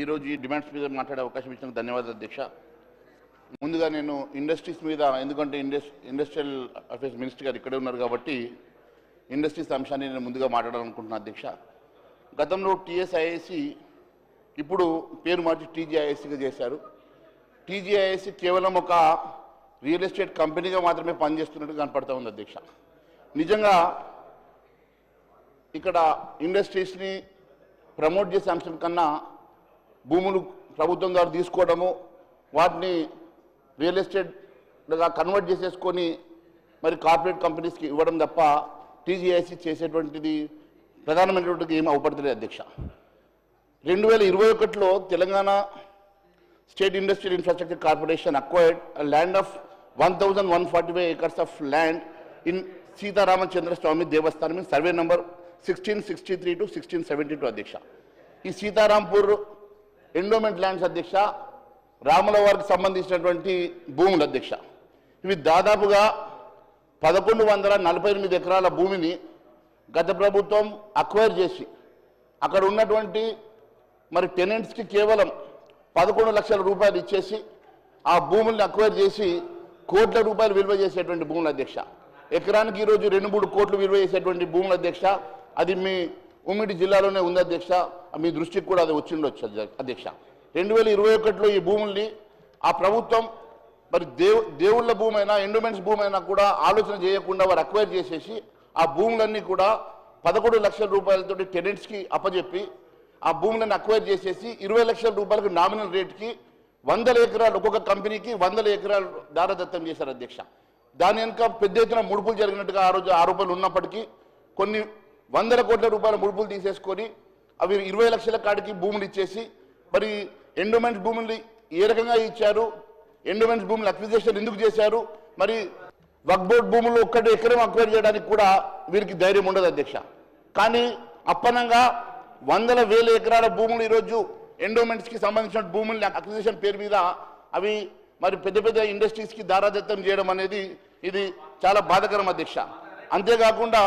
ఈరోజు ఈ డిమాండ్స్ మీద మాట్లాడే అవకాశం ఇచ్చినందుకు ధన్యవాదాలు అధ్యక్ష. ముందుగా నేను ఇండస్ట్రీస్ మీద ఎందుకంటే ఇండస్ ఇండస్ట్రియల్ అఫేర్స్ మినిస్టర్ గారు ఇక్కడే ఉన్నారు కాబట్టి ఇండస్ట్రీస్ అంశాన్ని నేను ముందుగా మాట్లాడాలనుకుంటున్నాను అధ్యక్ష. గతంలో టీఎస్ఐఐసి ఇప్పుడు పేరు మార్చి టీజీఐఎస్సిగా చేశారు. టీజీఐఎస్సి కేవలం ఒక రియల్ ఎస్టేట్ కంపెనీగా మాత్రమే పనిచేస్తున్నట్టు కనపడతా ఉంది అధ్యక్ష. నిజంగా ఇక్కడ ఇండస్ట్రీస్ని ప్రమోట్ చేసే అంశం కన్నా భూములు ప్రభుత్వం ద్వారా తీసుకోవడము వాటిని రియల్ ఎస్టేట్గా కన్వర్ట్ చేసేసుకొని మరి కార్పొరేట్ కంపెనీస్కి ఇవ్వడం తప్ప టీజీఐసి చేసేటువంటిది ప్రధానమైనటువంటిది ఏమి అవపడతలేదు అధ్యక్ష. రెండు వేల ఇరవై ఒకటిలో Telangana state industrial infrastructure corporation acquired land of one thousand one forty five acres of land in Sitaramachandra Swamy Devasthanam survey number sixteen sixty three to sixteen seventy two అధ్యక్ష. ఈ సీతారాంపూర్ ఎండోమెంట్ ల్యాండ్స్ అధ్యక్ష రాముల వారికి సంబంధించినటువంటి భూముల అధ్యక్ష. ఇవి దాదాపుగా పదకొండు వందల నలభై ఎనిమిది ఎకరాల భూమిని గత ప్రభుత్వం అక్వైర్ చేసి అక్కడ ఉన్నటువంటి మరి టెనెంట్స్కి కేవలం పదకొండు లక్షల రూపాయలు ఇచ్చేసి ఆ భూముల్ని అక్వైర్ చేసి కోట్ల రూపాయలు విలువ చేసేటువంటి భూముల అధ్యక్ష. ఎకరానికి ఈరోజు రెండు మూడు కోట్లు విలువ చేసేటువంటి భూముల అధ్యక్ష. అది మీ ఉమ్మిడి జిల్లాలోనే ఉంది అధ్యక్ష. మీ దృష్టికి కూడా అది వచ్చిండొచ్చు అధ్యక్ష. రెండు వేల ఇరవై ఒకటిలో ఈ భూముల్ని ఆ ప్రభుత్వం మరి దేవు దేవుళ్ళ భూమి అయినా ఎండోమెంట్స్ భూమి అయినా కూడా ఆలోచన చేయకుండా వారు అక్వైర్ చేసేసి ఆ భూములన్నీ కూడా పదకొండు లక్షల రూపాయలతోటి టెనెంట్స్కి అప్పజెప్పి ఆ భూములను అక్వైర్ చేసేసి ఇరవై లక్షల రూపాయలకు నామినల్ రేట్కి వందల ఎకరాలు ఒక్కొక్క కంపెనీకి వందల ఎకరాలు దారదత్తం చేశారు అధ్యక్ష. దాని వెనుక పెద్ద ఎత్తున ముడుపులు జరిగినట్టుగా ఆ రోజు ఆరోపణలు ఉన్నప్పటికీ కొన్ని వందల కోట్ల రూపాయల ముడుపులు తీసేసుకొని అవి ఇరవై లక్షల కాడికి భూములు ఇచ్చేసి మరి ఎండోమెంట్స్ భూములు ఏ రకంగా ఇచ్చారు? ఎండోమెంట్స్ భూములు అక్విజేషన్ ఎందుకు చేశారు? మరి వక్బోర్డ్ భూములు ఒక్కటి ఎకరం అక్వైర్ చేయడానికి కూడా వీరికి ధైర్యం ఉండదు అధ్యక్ష. కానీ అప్పనంగా వందల వేల ఎకరాల భూములు ఈరోజు ఎండోమెంట్స్కి సంబంధించిన భూముల్ని అక్విజేషన్ పేరు మీద అవి మరి పెద్ద పెద్ద ఇండస్ట్రీస్కి దారాదత్తం చేయడం అనేది ఇది చాలా బాధకరం అధ్యక్ష. అంతేకాకుండా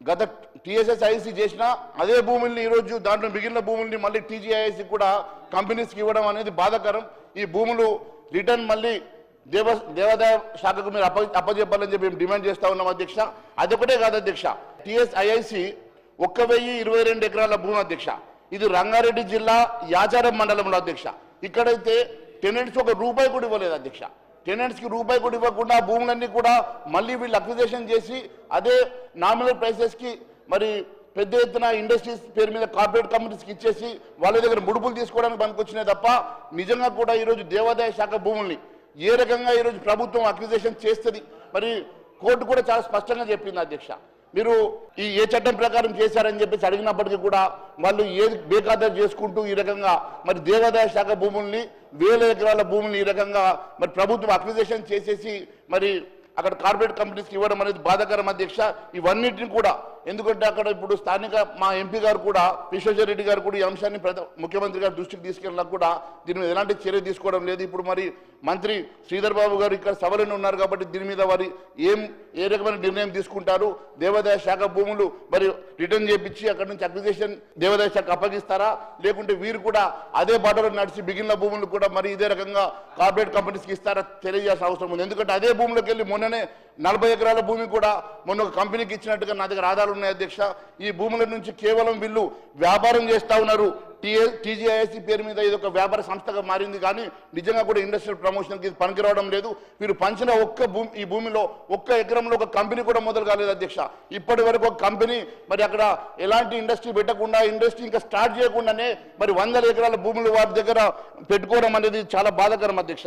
గత టీఎస్ఎస్ఐసి చేసిన అదే భూముల్ని ఈరోజు దాంట్లో మిగిలిన భూముల్ని మళ్ళీ టీజీఐసి కూడా కంపెనీస్కి ఇవ్వడం అనేది బాధాకరం. ఈ భూములు రిటర్న్ మళ్ళీ దేవ దేవాదాయ శాఖకు మీరు అప్ప అప్పచెప్పాలని చెప్పి మేము డిమాండ్ చేస్తా ఉన్నాం అధ్యక్ష. అదొకటే కాదు అధ్యక్ష. టీఎస్ఐఐసి ఒక్క వెయ్యి ఇరవై రెండు ఎకరాల భూమి అధ్యక్ష. ఇది రంగారెడ్డి జిల్లా యాచారం మండలంలో అధ్యక్ష. ఇక్కడైతే టెనెంట్స్ ఒక రూపాయి కూడా ఇవ్వలేదు అధ్యక్ష. టెనెంట్స్కి రూపాయి కూడా ఇవ్వకుండా భూములన్నీ కూడా మళ్ళీ వీళ్ళు అక్విజేషన్ చేసి అదే నామినల్ ప్రైసెస్కి మరి పెద్ద ఎత్తున ఇండస్ట్రీస్ పేరు మీద కార్పొరేట్ కంపెనీస్కి ఇచ్చేసి వాళ్ళ దగ్గర ముడుపులు తీసుకోవడానికి పనికొచ్చినాయి తప్ప నిజంగా కూడా ఈరోజు దేవాదాయ శాఖ భూముల్ని ఏ రకంగా ఈరోజు ప్రభుత్వం అక్విజేషన్ చేస్తుంది? మరి కోర్టు కూడా చాలా స్పష్టంగా చెప్పింది అధ్యక్ష. మీరు ఈ ఏ చట్టం ప్రకారం చేశారని చెప్పేసి అడిగినప్పటికీ కూడా వాళ్ళు ఏది బేఖాతరు చేసుకుంటూ ఈ రకంగా మరి దేవాదాయ శాఖ భూముల్ని వేల ఎకరాల భూముల్ని ఈ రకంగా మరి ప్రభుత్వం అక్విజేషన్ చేసేసి మరి అక్కడ కార్పొరేట్ కంపెనీస్కి ఇవ్వడం అనేది బాధాకరం అధ్యక్ష. ఇవన్నిటిని కూడా ఎందుకంటే అక్కడ ఇప్పుడు స్థానిక మా ఎంపీ గారు కూడా విశ్వేశ్వర రెడ్డి గారు కూడా ఈ అంశాన్ని ముఖ్యమంత్రి గారి దృష్టికి తీసుకెళ్ళినా కూడా దీని మీద ఎలాంటి చర్య తీసుకోవడం లేదు. ఇప్పుడు మరి మంత్రి శ్రీధర్ బాబు గారు ఇక్కడ సభలోనే ఉన్నారు కాబట్టి దీని మీద వారి ఏం ఏ రకమైన నిర్ణయం తీసుకుంటారు? దేవాదాయ శాఖ భూములు మరి రిటర్న్ చేపించి అక్కడ నుంచి అక్విజిషన్ దేవాదాయ శాఖ అప్పగిస్తారా? లేకుంటే వీరు కూడా అదే బాటలో నడిచి మిగిలిన భూములు కూడా మరి ఇదే రకంగా కార్పొరేట్ కంపెనీస్కి ఇస్తారా? తెలియజేయాల్సిన అవసరం ఉంది. ఎందుకంటే అదే భూములకు వెళ్ళి మొన్ననే నలభై ఎకరాల భూమి కూడా మొన్న ఒక కంపెనీకి ఇచ్చినట్టుగా నా దగ్గర ఆధారాలు ఉన్నాయి అధ్యక్ష. ఈ భూముల నుంచి కేవలం వీళ్ళు వ్యాపారం చేస్తా ఉన్నారు. టీఏ టీజీఐఎస్సి పేరు మీద ఇది ఒక వ్యాపార సంస్థగా మారింది కానీ నిజంగా కూడా ఇండస్ట్రియల్ ప్రమోషన్కి ఇది పనికిరావడం లేదు. వీరు పంచిన ఒక్క భూమి ఈ భూమిలో ఒక్క ఎకరంలో ఒక కంపెనీ కూడా మొదలు కాలేదు అధ్యక్ష. ఇప్పటి వరకు ఒక కంపెనీ మరి అక్కడ ఎలాంటి ఇండస్ట్రీ పెట్టకుండా ఇండస్ట్రీ ఇంకా స్టార్ట్ చేయకుండానే మరి వందల ఎకరాల భూములు వారి దగ్గర పెట్టుకోవడం అనేది చాలా బాధాకరం అధ్యక్ష.